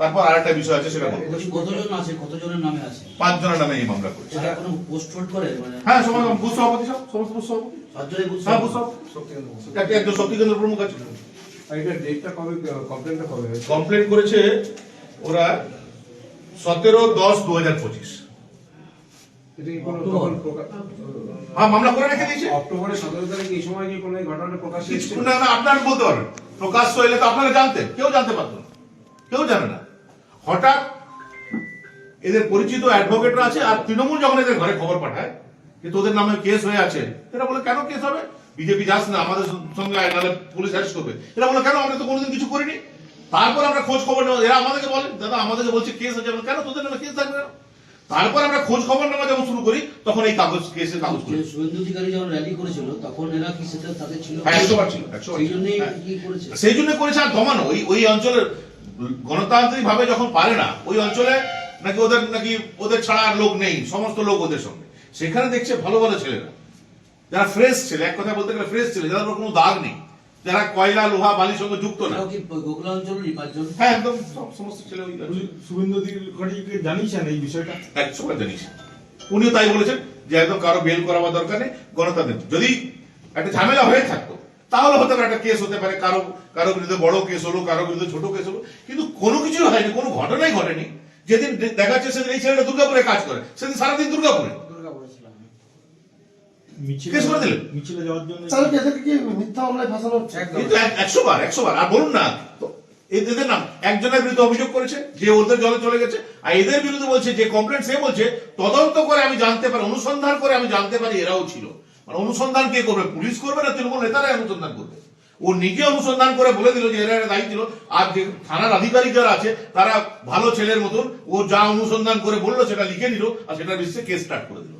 তারপর আরেকটা বিষয় আছে সেটা কতজন আছে কতজনের নামে আছে? পাঁচ জনের নামে এই মামলা করেছে। সেটা কোনো পোস্ট ফোল্ড করে মানে হ্যাঁ বুথ সভাপতি সব সমস্ত বুথ সভাপতি। হ্যাঁ বুথ সভাপতি। একটা একজন শক্তিকেন্দ্র প্রমুখ আছে। এটা ডেটটা কবে কমপ্লেনটা কবে কমপ্লেন করেছে ওরা সতেরো দশ দু হাজার পঁচিশ। এটা প্রকাশ হ্যাঁ মামলা করে রেখে দিয়েছে। অক্টোবরের সতেরো তারিখ এই সময় কি কোনো এই ঘটনাটা প্রকাশ না না আপনারা বলতে পারবেন প্রকাশ্য এলে তো আপনারা জানতেন কেউ জানতে পারতো কেউ জানে না। হঠাৎ এদের পরিচিত অ্যাডভোকেটরা আছে আর তৃণমূল যখন এদের ঘরে খবর পাঠায় যে তোদের নামে কেস হয়ে আছে এরা বলে কেন কেস হবে? বিজেপি যাস না আমাদের সঙ্গে আয়, নাহলে পুলিশ অ্যারেস্ট করবে। এরা বলে কেন? আমরা তো কোনোদিন কিছু করিনি। তারপর আমরা খোঁজ খবর নেওয়া এরা আমাদেরকে বলে দাদা আমাদেরকে বলছে কেস আছে কেন? তোদের নামে কেস থাকবে কেন তারপর আমরা খোঁজ খবর নেওয়া যখন শুরু করি তখন এই কাগজ কেসের কাগজ করি। শুভেন্দু অধিকারী যখন র্যালি করেছিল তখন এরা কি সেটা তাদের ছিল? হ্যাঁ একশো বার ছিল একশো সেই জন্যই হ্যাঁ। কি করেছে? সেই জন্য করেছে আর দমানো ওই ওই অঞ্চলের গণতান্ত্রিক ভাবে যখন পারে না ওই অঞ্চলে নাকি ওদের নাকি ওদের ছাড়া আর লোক নেই সমস্ত লোক ওদের সঙ্গে। সেখানে দেখছে ভালো ভালো ছেলেরা। যারা ফ্রেশ ছেলে এক কথা বলতে গেলে ফ্রেশ ছেলে যাদের কোনো দাগ নেই। যারা কয়লা লোহা বালির সঙ্গে যুক্ত না। হ্যাঁ একদম সব- সমস্ত ছেলে ওই। শুভেন্দু জানিয়েছেন এই বিষয়টা? একশো বার জানিস উনিও তাই বলেছেন যে একদম কারও বেল করাবার দরকার নেই গণতান্ত্রিক। যদি একটা ঝামেলা হয়ে থাকতো তাহলে হতে পারে একটা কেস হতে পারে কারও কারও বিরুদ্ধে বড় কেস হলো কারও বিরুদ্ধে ছোট কেস হলো কিন্তু কোনো কিছু হয়নি কোনো ঘটনাই ঘটেনি। যেদিন দেখা যাচ্ছে সেদিন এই ছেলেটা দুর্গাপুরে কাজ করে সেদিন সারাদিন দুর্গাপুরে। মিছিলে কেস করে দিলেন? মিছিলে যাওয়ার জন্য কি মিথ্যা মামলায় ফাঁসানো কিন্তু একশো বার একশো বার আর বলুন না এদের নাম একজনের বিরুদ্ধে অভিযোগ করেছে যে ওদের জলে চলে গেছে আর এদের বিরুদ্ধে বলছে যে কমপ্লেন সে বলছে তদন্ত করে আমি জানতে পারি অনুসন্ধান করে আমি জানতে পারি এরাও ছিল। মানে অনুসন্ধান কে করবে? পুলিশ করবে না তৃণমূল নেতারাই অনুসন্ধান করবে? ও নিজে অনুসন্ধান করে বলে দিল যে এরা এরা দায়ী ছিল। আর যে থানার আধিকারিক যারা আছে তারা ভালো ছেলের মতন ও যা অনুসন্ধান করে বলল সেটা লিখে নিল আর সেটা বিশ্বে কেস স্টার্ট করে দিল।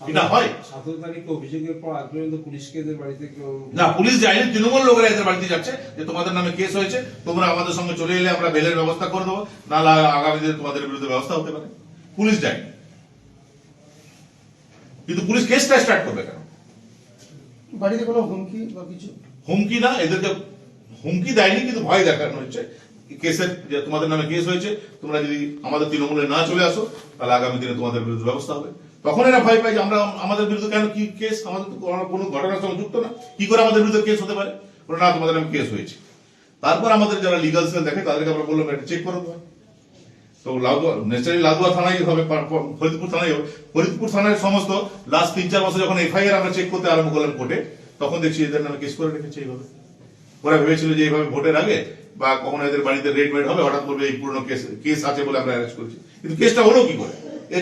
এটা হয়। সতেরো তারিখ অভিযোগের পর আজ পর্যন্ত পুলিশকে এদের বাড়িতে না পুলিশ যায়নি তৃণমূল লোকেরা এদের বাড়িতে যাচ্ছে যে তোমাদের নামে কেস হয়েছে তোমরা আমাদের সঙ্গে চলে এলে আমরা বেলের ব্যবস্থা করে দেবো আগামী দিনে তোমাদের বিরুদ্ধে ব্যবস্থা হতে পারে। পুলিশ যায়নি। কিন্তু পুলিশ কেসটা স্টার্ট করবে কেন? বাড়িতে কোনো হুমকি বা কিছু? হুমকি না, এদেরকে হুমকি দেয়নি, কিন্তু ভয় দেখানো হচ্ছে। কেসের যে তোমাদের নামে কেস হয়েছে, তোমরা যদি আমাদের তৃণমূলে না চলে আসো, তাহলে আগামী দিনে তোমাদের বিরুদ্ধে ব্যবস্থা হবে। তখন এরা ভয় পায় যে আমরা, আমাদের বিরুদ্ধে কেন কি কেস, আমাদের তো কোনো- ঘটনার সঙ্গে যুক্ত না। কি করে আমাদের বিরুদ্ধে কেস হতে পারে? না, তোমাদের নামে কেস হয়েছে। তারপর আমাদের যারা লিগাল সেল দেখে, তাদেরকে আমরা বললাম, এটা চেক করতে দেওয়া। তো লাগুয়া ন্যাচারালি লাগুয়া থানায় হবে ফরিদপুর থানায় হবে। ফরিদপুর থানায় সমস্ত লাস্ট তিন চার বছর যখন এফআইআর আমরা চেক করতে আরম্ভ করলাম কোর্টে তখন দেখছি এদের নামে কেস করে রেখেছে এইভাবে। ওরা ভেবেছিল যে এইভাবে ভোটের আগে বা কখনো এদের বাড়িতে রেড মেড হবে, হঠাৎ করবে এই পুরনো কেস কেস আছে বলে আমরা অ্যারেস্ট করছি। কিন্তু কেসটা হলো কি করে?